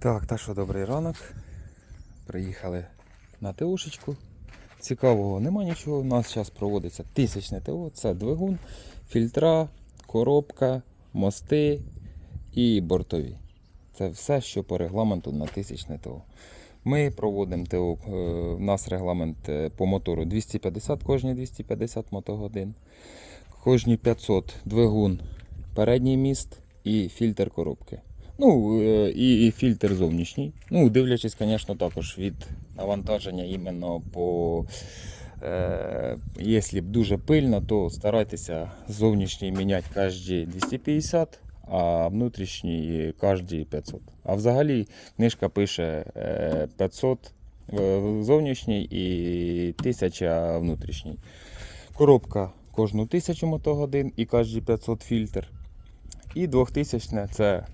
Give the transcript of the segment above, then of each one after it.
Так, та що, добрий ранок. Приїхали на ТОшечку. Цікавого нема нічого. У нас зараз проводиться тисячне ТО. Це двигун, фільтра, коробка, мости і бортові. Це все, що по регламенту на тисячне ТО. Ми проводимо ТО. е, У нас регламент е, по мотору 250 кожні 250 мотогодин. Кожні 500 двигун, передній міст і фільтр коробки. Ну, е, і, фільтр зовнішній. Ну, дивлячись, звісно, також від навантаження іменно по. Е, якщо б дуже пильно, то старайтеся зовнішній міняти кожні 250, а внутрішній кожні 500. А взагалі книжка пише е, 500 зовнішній і 1000 внутрішній. Коробка кожну 1000 мотогодин і кожні 500 фільтр. І 2000 це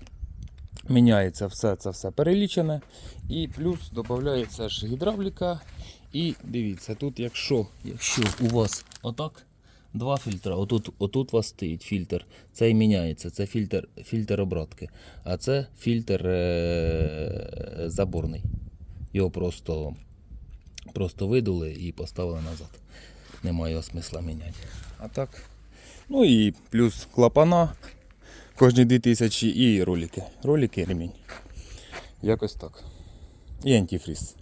міняється все це все перелічене. І плюс додається ж гідравліка. І дивіться, тут якщо, якщо у вас отак два фільтра, отут, отут у вас стоїть фільтр, цей міняється, це фільтр, фільтр обратки, а це фільтр е- заборний. Його просто, просто видули і поставили назад. Немає його смисла міняти. А так. Ну і плюс клапана кожні 2000 і ролики. Ролики ремінь. Якось так. І антифріз.